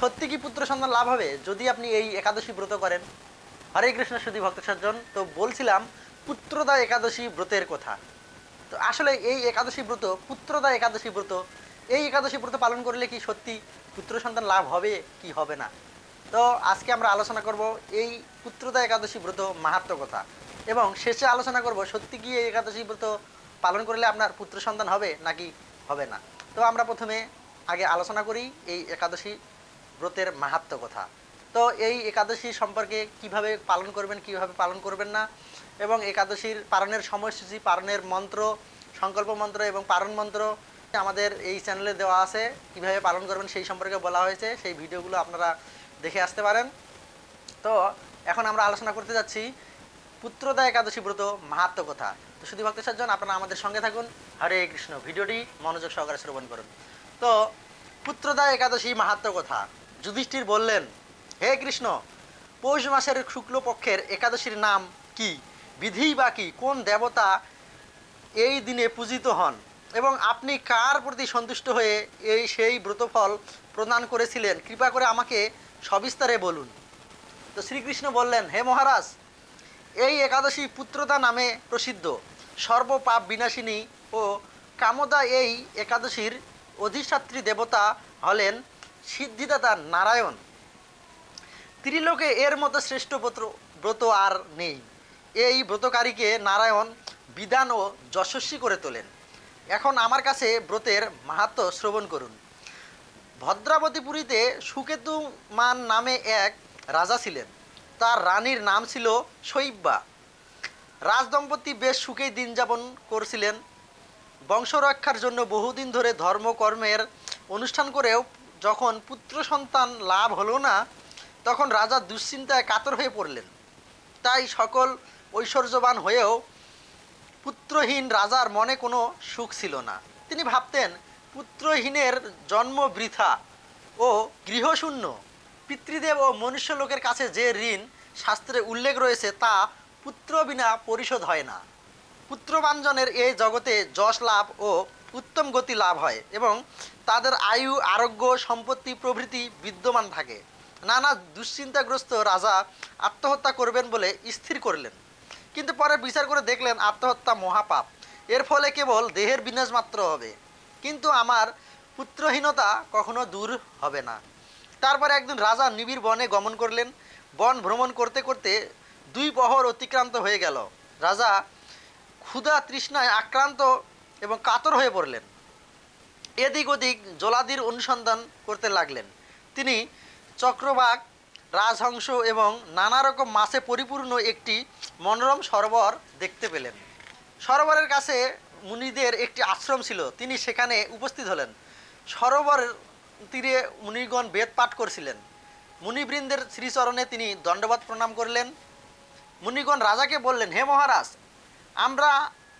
সত্যি কি পুত্র সন্তান লাভ হবে? যদি আপনি এই একাদশী ব্রত করেন। হরে কৃষ্ণ সুদী ভক্ত সজ্জন, তো বলছিলাম পুত্রদা একাদশী ব্রতের কথা। তো আসলে এই একাদশী ব্রত, পুত্রদা একাদশী ব্রত, এই একাদশী ব্রত পালন করলে কি সত্যি পুত্র সন্তান লাভ হবে কি হবে না? তো আজকে আমরা আলোচনা করব এই পুত্রদা একাদশী ব্রত মাহাত্ম কথা। এবং শেষে আলোচনা করব সত্যি কি এই একাদশী ব্রত পালন করলে আপনার পুত্র সন্তান হবে নাকি হবে না? তো আমরা প্রথমে আগে আলোচনা করি এই একাদশী ব্রতের মাহাত্ম কথা। তো এই একাদশী সম্পর্কে কীভাবে পালন করবেন, কীভাবে পালন করবেন না? এবং একাদশীর পালনের সময়সূচি, পালনের মন্ত্র, সংকল্প মন্ত্র এবং পালন মন্ত্র আমাদের এই চ্যানেলে দেওয়া আছে। কীভাবে পালন করবেন সেই সম্পর্কে বলা হয়েছে, সেই ভিডিওগুলো আপনারা দেখে আসতে পারেন। তো এখন আমরা আলোচনা করতে যাচ্ছি পুত্রদা একাদশী ব্রত মাহাত্ম কথা। তো শুধু ভক্ত সজ্জন আপনারা আমাদের সঙ্গে থাকুন। হরে কৃষ্ণ। ভিডিওটি মনোযোগ সহকারে শ্রবণ করুন। তো পুত্রদা একাদশী মাহাত্ম কথা। যুধিষ্ঠির বললেন, হে কৃষ্ণ, পৌষ মাসের শুক্লপক্ষের একাদশীর নাম কি? বিধি বা কি? কোন দেবতা এই দিনে পূজিত হন? এবং আপনি কার প্রতি সন্তুষ্ট হয়ে এই সেই ব্রতফল প্রদান করেছিলেন? কৃপা করে আমাকে সবিস্তারে বলুন। তো শ্রীকৃষ্ণ বললেন, হে মহারাজ, এই একাদশী পুত্রদা নামে প্রসিদ্ধ। সর্বপাপ বিনাশিনী ও কামদা এই একাদশীর অধিষ্ঠাত্রী দেবতা হলেন সিদ্ধিদাতা নারায়ণ। ত্রিলোকে এর মতো শ্রেষ্ঠ ব্রত ব্রত আর নেই। এই ব্রতকারীকে নারায়ণ বিধান ও যশস্বী করে তোলেন। এখন আমার কাছে ব্রতের মাহাত্ম শ্রবণ করুন। ভদ্রাবতীপুরীতে সুকেতু মান নামে এক রাজা ছিলেন। তার রানীর নাম ছিল শৈব্যা। রাজদম্পতি বেশ সুখেই দিন যাপন করছিলেন। বংশরক্ষার জন্য বহুদিন ধরে ধর্মকর্মের অনুষ্ঠান করেও যখন পুত্র সন্তান লাভ হলো না, তখন রাজা দুশ্চিন্তায় কাতর হয়ে পড়লেন। তাই সকল ঐশ্বর্যবান হয়েও পুত্রহীন রাজার মনে কোনো সুখ ছিল না। তিনি ভাবতেন, পুত্রহীনের জন্ম বৃথা ও গৃহশূন্য, পিতৃদেব ও মনুষ্য লোকের কাছে যে ঋণ শাস্ত্রে উল্লেখ রয়েছে তা পুত্র বিনা পরিশোধ হয় না। পুত্রবাঞ্জনের এই জগতে যশ লাভ ও উত্তম গতি লাভ হয় এবং তাদের আয়ু, আরোগ্য, সম্পত্তি, প্রভৃতি বিদ্যমান থাকে। নানা দুশ্চিন্তাগ্রস্ত রাজা আত্মহত্যা করবেন বলে স্থির করলেন। কিন্তু পরে বিচার করে দেখলেন আত্মহত্যা মহাপাপ। এর ফলে কেবল দেহের বিনাশ মাত্র হবে। কিন্তু আমার পুত্রহীনতা কখনো দূর হবে না। তারপরে একদিন রাজা নিবিড় বনে গমন করলেন। বন ভ্রমণ করতে করতে দুই প্রহর অতিক্রান্ত হয়ে গেল। রাজা ক্ষুধা তৃষ্ণায় আক্রান্ত এবং কাতর হয়ে পড়লেন। এদিক ওদিক জলাদির অনুসন্ধান করতে লাগলেন। তিনি চক্রবাক, রাজহংস এবং নানা রকম মাছে পরিপূর্ণ একটি মনোরম সরোবর দেখতে পেলেন। সরোবরের কাছে মুনিদের একটি আশ্রম ছিল। তিনি সেখানে উপস্থিত হলেন। সরোবরের তীরে মুনিগণ বেদ পাঠ করছিলেন। মুনিবৃন্দের শ্রীচরণে তিনি দণ্ডবাদ প্রণাম করলেন। মুনিগণ রাজাকে বললেন, হে মহারাজ, আমরা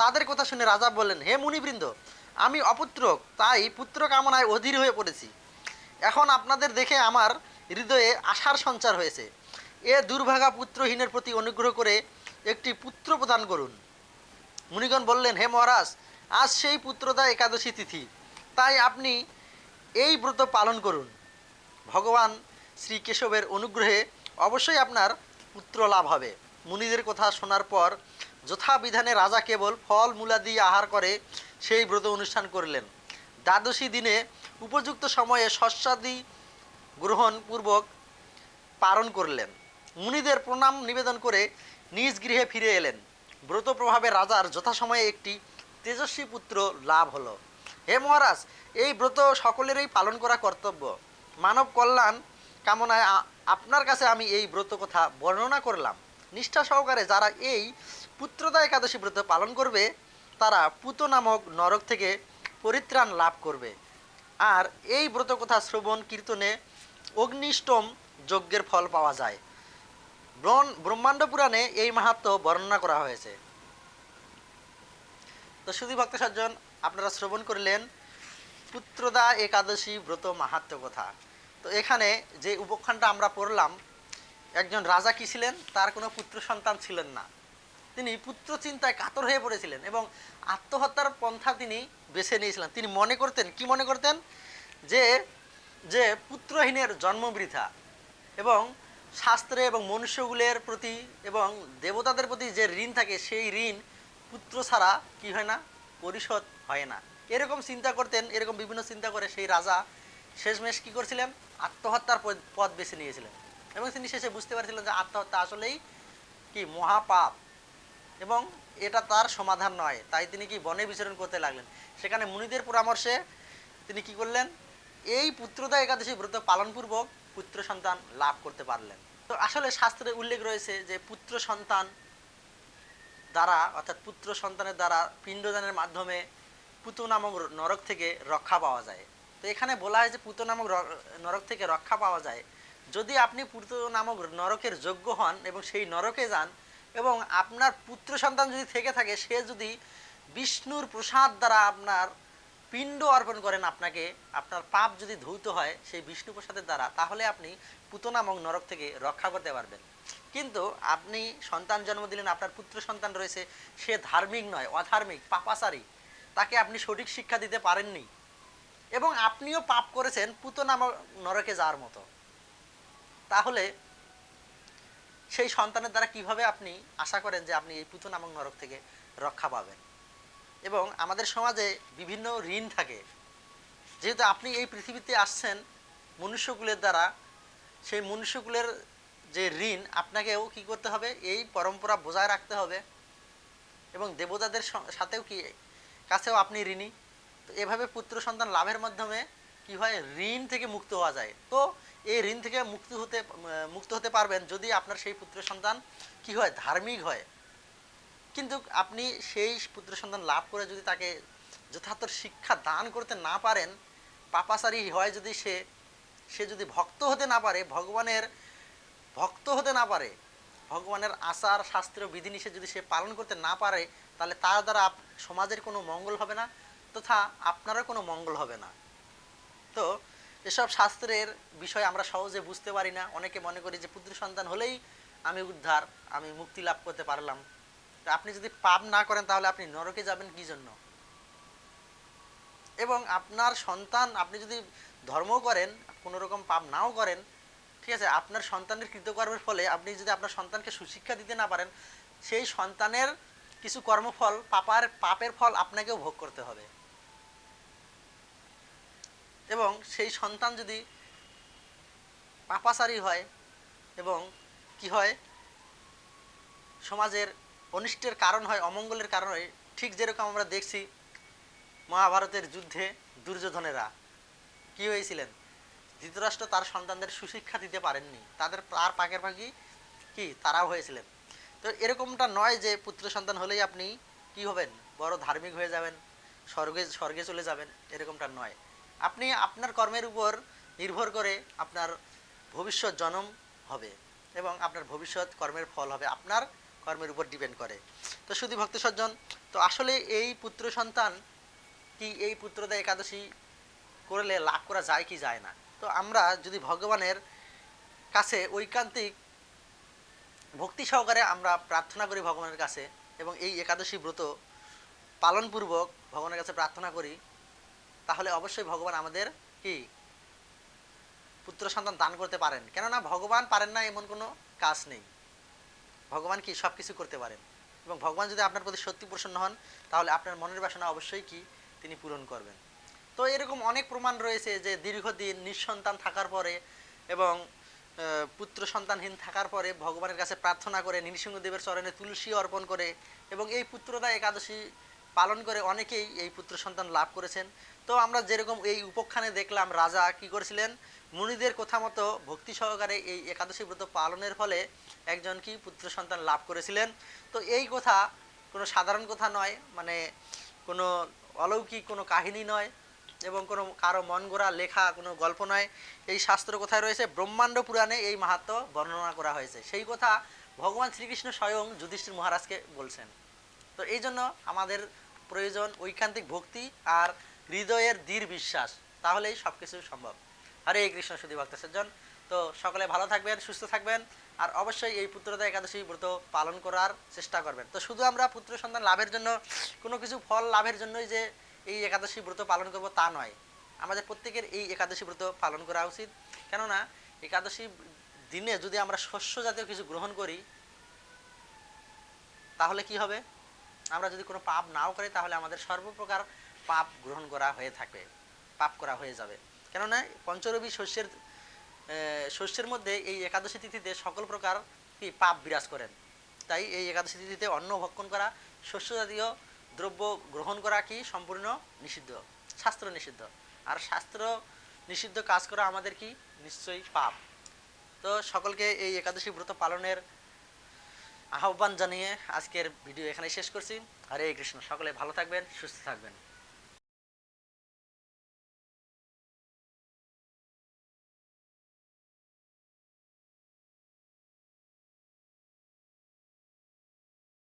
তাদের কথা শুনে রাজা বললেন, হে মুনিবৃন্দ, আমি অপুত্রক, তাই পুত্র কামনায় অধীর হয়ে পড়েছি। এখন আপনাদের দেখে আমার হৃদয়ে আশার সঞ্চার হয়েছে। এ দুর্ভাগা পুত্রহীনের প্রতি অনুগ্রহ করে একটি পুত্র প্রদান করুন। মুনিগণ বললেন, হে মহারাজ, আজ সেই পুত্রদা একাদশী তিথি, তাই আপনি এই ব্রত পালন করুন। ভগবান শ্রী কেশবের অনুগ্রহে অবশ্যই আপনার পুত্র লাভ হবে। মুনিদের কথা শোনার পর যথাবিধানে রাজা কেবল ফল মূলাদি আহার করে সেই ব্রত অনুষ্ঠান করলেন। দ্বাদশী দিনে উপযুক্ত সময়ে শস্যাদি গ্রহণপূর্বক পালন করলেন। মুনিদের প্রণাম নিবেদন করে নিজ গৃহে ফিরে এলেন। ব্রত প্রভাবে রাজার যথাসময়ে একটি তেজস্বী পুত্র লাভ হলো। হে মহারাজ, এই ব্রত সকলেরই পালন করা কর্তব্য। মানব কল্যাণ কামনায় আপনার কাছে আমি এই ব্রত কথা বর্ণনা করলাম। নিষ্ঠা সহকারে যারা এই পুত্রদা একাদশী ব্রত পালন করবে, তারা পুত নামক নরক থেকে পরিত্রাণ লাভ করবে। আর এই ব্রত কথা শ্রবণ, কীর্তনে অগ্নিষ্টম যজ্ঞের ফল পাওয়া যায়। ব্রহ্ম- ব্রহ্মাণ্ড পুরাণে এই মাহাত্ম বর্ণনা করা হয়েছে। তো শুধু ভক্ত সজ্জন আপনারা শ্রবণ করলেন পুত্রদা একাদশী ব্রত মাহাত্ম কথা। তো এখানে যে উপখ্যানটা আমরা পড়লাম, একজন রাজা কি ছিলেন? তার কোনো পুত্র সন্তান ছিলেন না। তিনি পুত্র চিন্তায় কাতর হয়ে পড়েছিলেন এবং আত্মহত্যার পন্থা তিনি বেছে নিয়েছিলেন। তিনি মনে করতেন, কি মনে করতেন? যে যে পুত্রহীনের জন্ম বৃথা এবং শাস্ত্রে এবং মনুষ্যগুলের প্রতি এবং দেবতাদের প্রতি যে ঋণ থাকে, সেই ঋণ পুত্র ছাড়া কি হয় না? পরিশোধ হয় না। এরকম চিন্তা করতেন, এরকম বিভিন্ন চিন্তা করে সেই রাজা শেষমেশ কি করছিলেন? আত্মহত্যার পথ বেছে নিয়েছিলেন। এবং তিনি শেষে বুঝতে পারছিলেন যে আত্মহত্যা আসলেই কি মহাপাপ। এবং এটা তার সমাধান নয়। তাই তিনি কি বনে বিচরণ করতে লাগলেন? সেখানে মুনিদের পরামর্শে তিনি কি করলেন? এই পুত্রদা একাদশী ব্রত পালনপূর্বক পুত্র সন্তান লাভ করতে পারলেন। তো আসলে শাস্ত্রে উল্লেখ রয়েছে যে পুত্র সন্তান দ্বারা, অর্থাৎ পুত্র সন্তানের দ্বারা পিণ্ডদানের মাধ্যমে পুত নামক নরক থেকে রক্ষা পাওয়া যায়। তো এখানে বলা হয় যে পুত নামক নরক থেকে রক্ষা পাওয়া যায়। যদি আপনি পুত নামক নরকের যোগ্য হন এবং সেই নরকে যান এবং আপনার পুত্র সন্তান যদি থেকে থাকে, সে যদি বিষ্ণুর প্রসাদ দ্বারা আপনার পিণ্ড অর্পণ করেন আপনাকে, আপনার পাপ যদি ধৌত হয় সেই বিষ্ণু প্রসাদের দ্বারা, তাহলে আপনি পুত নামক নরক থেকে রক্ষা করতে পারবেন। কিন্তু আপনি সন্তান জন্ম দিলেন, আপনার পুত্র সন্তান রয়েছে, সে ধার্মিক নয়, অধার্মিক, পাপাচারী। তাকে আপনি সঠিক শিক্ষা দিতে পারেননি। এবং আপনিও পাপ করেছেন পুত নামক নরকে যাওয়ার মতো। তাহলে সেই সন্তানের দ্বারা কীভাবে আপনি আশা করেন যে আপনি এই পুত নামক নরক থেকে রক্ষা পাবেন? এবং আমাদের সমাজে বিভিন্ন ঋণ থাকে। যেহেতু আপনি এই পৃথিবীতে আসছেন, মনুষ্যকুলের দ্বারা, সেই মনুষ্যকুলের যে ঋণ, আপনাকেও কি করতে হবে? এই পরম্পরা বজায় রাখতে হবে। এবং দেবতাদের সাথেও কি, কাছেও আপনি ঋণী? তো এভাবে পুত্র সন্তান লাভের মাধ্যমে কি হয়? ঋণ থেকে মুক্ত হওয়া যায়। তো এই ঋণ থেকে মুক্ত হতে মুক্ত হতে পারবেন যদি আপনার সেই পুত্র সন্তান কি হয়, ধার্মিক হয়। কিন্তু আপনি সেই পুত্র সন্তান লাভ করে যদি তাকে যথার্থ শিক্ষা দান করতে না পারেন, পাপাচারী হয় যদি সে সে যদি ভক্ত হতে না পারে, ভগবানের ভক্ত হতে না পারে, ভগবানের আচার, শাস্ত্র, বিধিনিষেধ যদি সে পালন করতে না পারে, তাহলে তার দ্বারা সমাজের কোনো মঙ্গল হবে না, তথা আপনারও কোনো মঙ্গল হবে না। তো এসব শাস্ত্রের বিষয় আমরা সহজে বুঝতে পারি না। অনেকে মনে করি যে পুত্র সন্তান হলেই আমি উদ্ধার, আমি মুক্তি লাভ করতে পারলাম। আপনি যদি পাপ না করেন তাহলে আপনি নরকে যাবেন কি জন্য? এবং আপনার সন্তান, আপনি যদি ধর্ম করেন, কোনো রকম পাপ নাও করেন, ঠিক আছে, আপনার সন্তানের কৃতকর্মের ফলে আপনি যদি আপনার সন্তানকে সুশিক্ষা দিতে না পারেন, সেই সন্তানের কিছু কর্মফল, পাপার, পাপের ফল আপনাকেও ভোগ করতে হবে। এবং সেই সন্তান যদি পাপাচারী হয় এবং কি হয়? সমাজের অনিষ্টের কারণ হয়, অমঙ্গলের কারণ হয়, ঠিক যেরকম আমরা দেখছি মহাভারতের যুদ্ধে দুর্যোধনেরা, কি হয়েছিলেন? ধৃতরাষ্ট্র তার সন্তানদের সুশিক্ষা দিতে পারেননি। তাদের তার পাকের পাখি কি? তারাও হয়েছিলেন। তো এরকমটা নয় যে পুত্র সন্তান হলেই আপনি কি হবেন? বড় ধার্মিক হয়ে যাবেন, স্বর্গে স্বর্গে চলে যাবেন, এরকমটা নয়। আপনি আপনার কর্মের উপর নির্ভর করে আপনার ভবিষ্যৎ জন্ম হবে এবং আপনার ভবিষ্যৎ কর্মের ফল হবে। আপনার কর্মের উপর ডিপেন্ড করে। তো শুধু ভক্ত সজ্জন, তো আসলে এই পুত্র সন্তান কি এই পুত্রদা একাদশী করলে লাভ করা যায় কি যায় না? তো আমরা যদি ভগবানের কাছে ঐকান্তিক ভক্তি সহকারে আমরা প্রার্থনা করি ভগবানের কাছে এবং এই একাদশী ব্রত পালনপূর্বক ভগবানের কাছে প্রার্থনা করি তাহলে অবশ্যই ভগবান আমাদের কি? পুত্র সন্তান দান করতে পারেন। কেননা ভগবান পারেন না এমন কোনো কাজ নেই। ভগবান কি সব কিছু করতে পারেন? এবং ভগবান যদি আপনার প্রতি সত্যি প্রসন্ন হন, তাহলে আপনার মনের বাসনা অবশ্যই কি? তিনি পূরণ করবেন। তো এরকম অনেক প্রমাণ রয়েছে যে দীর্ঘদিন নিঃসন্তান থাকার পরে এবং পুত্র সন্তানহীন থাকার পরে ভগবানের কাছে প্রার্থনা করে, নৃসিংহদেবের চরণে তুলসী অর্পণ করে এবং এই পুত্রদা একাদশী পালন করে অনেকেই এই পুত্র সন্তান লাভ করেছেন। তো আমরা যেরকম এই উপখ্যানে দেখলাম রাজা কি করেছিলেন? মুনিদের কথা মতো ভক্তি সহকারে এই একাদশী ব্রত পালনের ফলে একজন কি পুত্র সন্তান লাভ করেছিলেন? তো এই কথা কোনো সাধারণ কথা নয় মানে কোনো অলৌকিক কোনো কাহিনী নয় এবং কোনো কারও মন গড়া লেখা কোনো গল্প নয়। এই শাস্ত্র কোথায় রয়েছে, ব্রহ্মাণ্ড পুরাণে এই মাহাত্ম বর্ণনা করা হয়েছে। সেই কথা ভগবান শ্রীকৃষ্ণ স্বয়ং যুধিষ্ঠির মহারাজকে বলছেন। তো এই জন্য আমাদের প্রয়োজন, ঐকান্তিক ভক্তি আর হৃদয়ের দৃঢ় বিশ্বাস। তাহলেই সব কিছু সম্ভব। হরে কৃষ্ণ সুধী ভক্ত সজ্জন। তো সকলে ভালো থাকবেন, সুস্থ থাকবেন, আর অবশ্যই এই পুত্রদা একাদশী ব্রত পালন করার চেষ্টা করবেন। তো শুধু আমরা পুত্র সন্তান লাভের জন্য, কোনো কিছু ফল লাভের জন্যই যে এই একাদশী ব্রত পালন করব তা নয়। আমাদের প্রত্যেকের এই একাদশী ব্রত পালন করা উচিত। কেননা, একাদশী দিনে যদি আমরা শস্য জাতীয় কিছু গ্রহণ করি, তাহলে কি হবে? আমরা যদি কোনো পাপ নাও করি, তাহলে আমাদের সর্বপ্রকার পাপ গ্রহণ করা হয়ে থাকবে পাপ করা হয়ে যাবে। কেননা পঞ্চরবি শস্যের শস্যের মধ্যে এই একাদশী তিথিতে সকল প্রকার পাপ বিরাজ করেন। তাই এই একাদশী তিথিতে অন্ন ভক্ষণ করা, শস্য জাতীয় দ্রব্য গ্রহণ করা কি সম্পূর্ণ নিষিদ্ধ, শাস্ত্র নিষিদ্ধ। আর শাস্ত্র নিষিদ্ধ কাজ করা আমাদের কি? নিশ্চয়ই পাপ। তো সকলকে এই একাদশী ব্রত পালনের আহ্বান জানিয়ে আজকের ভিডিও এখানে শেষ করছি। হরে কৃষ্ণ সকলে ভালো থাকবেন সুস্থ থাকবেন।